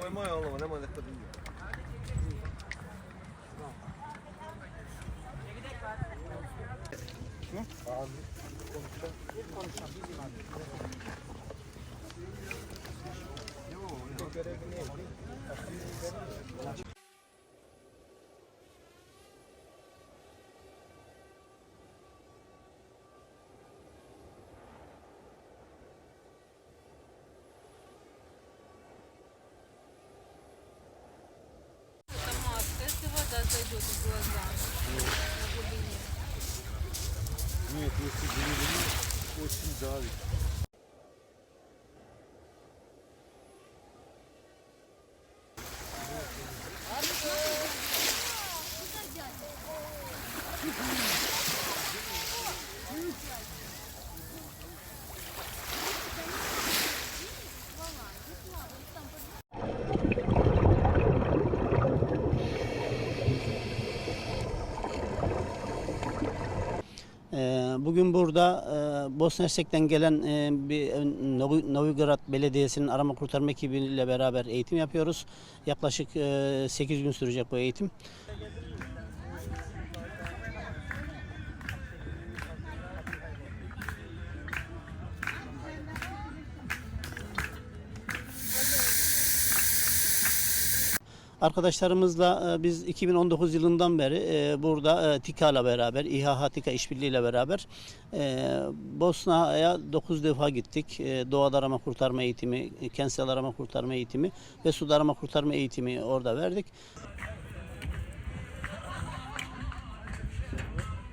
Pojma je ono, nemoj neko drugi. Yok, yok. вода зайдет в глаза. На глубине. Нет, если глубину, очень давит. Ee, Bugün burada e, Bosna Hersek'ten gelen e, bir e, Novi- Novigrad Belediyesi'nin arama kurtarma ekibiyle beraber eğitim yapıyoruz. Yaklaşık 8 gün sürecek bu eğitim. Arkadaşlarımızla e, biz 2019 yılından beri e, burada e, TİKA'la beraber, İHA TİKA işbirliğiyle beraber e, Bosna'ya 9 defa gittik. Doğada arama kurtarma eğitimi, kentsel arama kurtarma eğitimi ve suda arama kurtarma eğitimi orada verdik.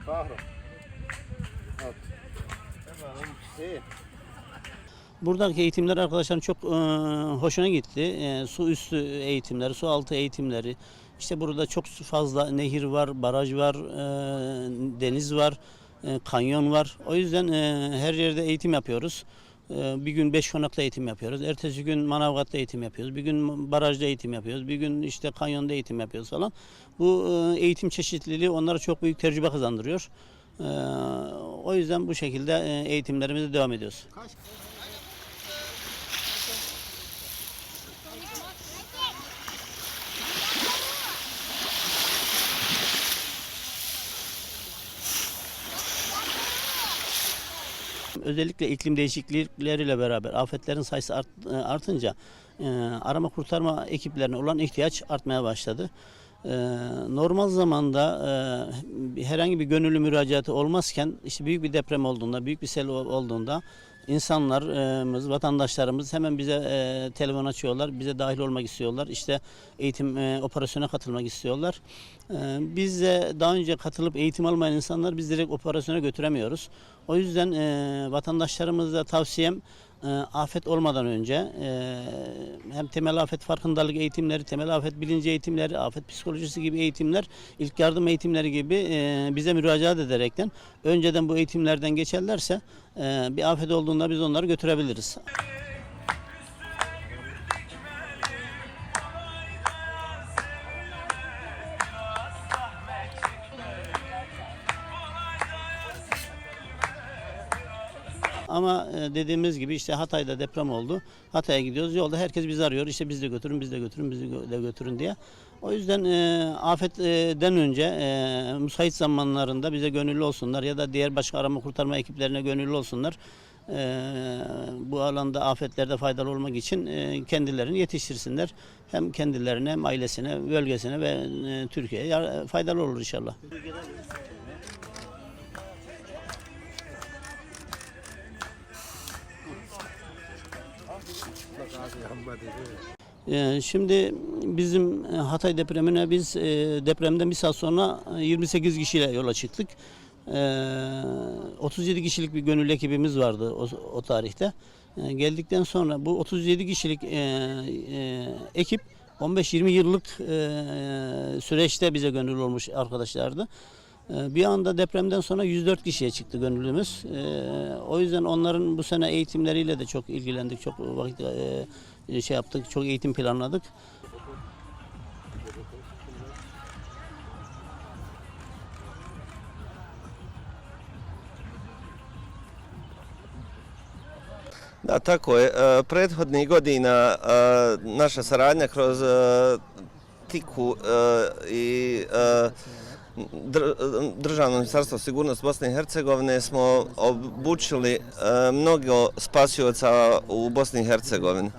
At. Efendim, iyi. Buradaki eğitimler arkadaşlarım çok e, hoşuna gitti. E, su üstü eğitimleri, su altı eğitimleri. İşte burada çok fazla nehir var, baraj var, e, deniz var, e, kanyon var. O yüzden e, her yerde eğitim yapıyoruz. Bir gün beş konakta eğitim yapıyoruz. Ertesi gün Manavgat'ta eğitim yapıyoruz. Bir gün barajda eğitim yapıyoruz. Bir gün işte kanyonda eğitim yapıyoruz falan. Bu eğitim çeşitliliği onlara çok büyük tecrübe kazandırıyor. O yüzden bu şekilde eğitimlerimize devam ediyoruz. Özellikle iklim değişiklikleriyle beraber afetlerin sayısı art- e, artınca e, arama kurtarma ekiplerine olan ihtiyaç artmaya başladı. E, normal zamanda e, herhangi bir gönüllü müracaatı olmazken işte büyük bir deprem olduğunda, büyük bir sel olduğunda insanlarımız, vatandaşlarımız hemen bize e, telefon açıyorlar, bize dahil olmak istiyorlar. İşte eğitim e, operasyona katılmak istiyorlar. E, biz de daha önce katılıp eğitim almayan insanlar biz direkt operasyona götüremiyoruz. O yüzden e, vatandaşlarımıza tavsiyem e, afet olmadan önce e, hem temel afet farkındalık eğitimleri, temel afet bilinci eğitimleri, afet psikolojisi gibi eğitimler, ilk yardım eğitimleri gibi e, bize müracaat ederekten önceden bu eğitimlerden geçerlerse bir afet olduğunda biz onları götürebiliriz. Ama e, dediğimiz gibi işte Hatay'da deprem oldu. Hatay'a gidiyoruz. Yolda herkes bizi arıyor. İşte biz de götürün, biz de götürün, bizi gö- de götürün diye. O yüzden e, afetten önce e, müsait zamanlarında bize gönüllü olsunlar ya da diğer başka arama kurtarma ekiplerine gönüllü olsunlar. E, bu alanda afetlerde faydalı olmak için e, kendilerini yetiştirsinler. Hem kendilerine hem ailesine, bölgesine ve e, Türkiye'ye faydalı olur inşallah. Ee, Şimdi bizim e, Hatay depremine biz e, depremden bir saat sonra e, 28 kişiyle yola çıktık. Ee, 37 kişilik bir gönüllü ekibimiz vardı o, tarihte. Ee, Geldikten sonra bu 37 kişilik e, e, ekip 15-20 yıllık e, süreçte bize gönüllü olmuş arkadaşlardı. Ee, Bir anda depremden sonra 104 kişiye çıktı gönüllümüz. Ee, O yüzden onların bu sene eğitimleriyle de çok ilgilendik, çok vakit e, şey yaptık, çok eğitim planladık. Da, tako je. E, Prethodnih godina e, naša saradnja kroz TIKU i Državno ministarstvo sigurnosti Bosne i Hercegovine smo obučili e, mnogo spasioca u Bosni i Hercegovini.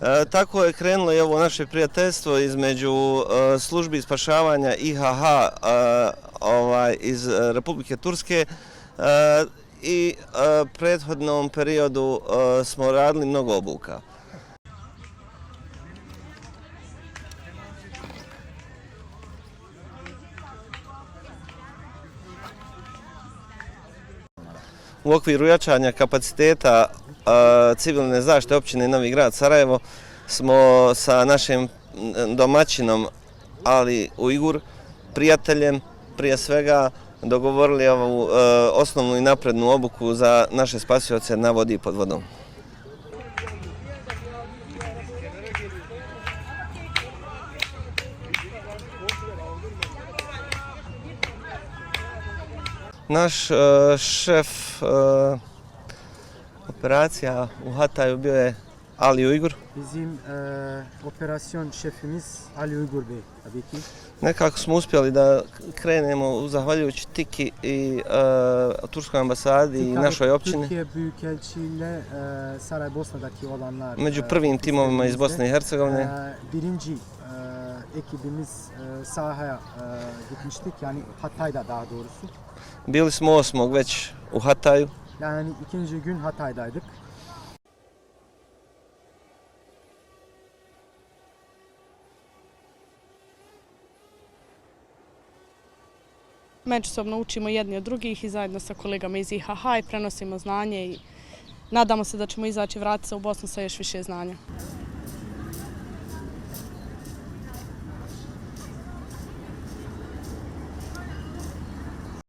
E, Tako je krenulo i ovo naše prijateljstvo između e, službi spašavanja IHH e, ovaj, iz Republike Turske e, i e, prethodnom periodu smo radili mnogo obuka. U okviru jačanja kapaciteta e, civilne zaštite općine Novi Grad Sarajevo smo sa našim domaćinom Ali Ujgur, prijateljem prije svega dogovorili ovu e, osnovnu i naprednu obuku za naše spasioce na vodi i pod vodom. Naš e, šef e, operacija u Hataju bio je Ali Ujgur. Bizim operasyon şefimiz Ali Uygur Bey tabii ki. Nekako smo uspjeli da krenemo zahvaljujući Tiki i e, Turskoj ambasadi i Tabii našoj općini. Türkiye Büyükelçiliğiyle eee Saraybosna'daki olanlar. Među prvim timovima iz. Bosne i Hercegovine. Eee, birinci ekibimiz eee, sahaya eee, gitmiştik. Yani Hatay'da daha doğrusu. Bili smo osmog već u Hataju. Yani ikinci gün Hatay'daydık. Međusobno učimo jedni od drugih i zajedno sa kolegama iz IHH i prenosimo znanje i nadamo se da ćemo izaći i vratiti se u Bosnu sa još više znanja.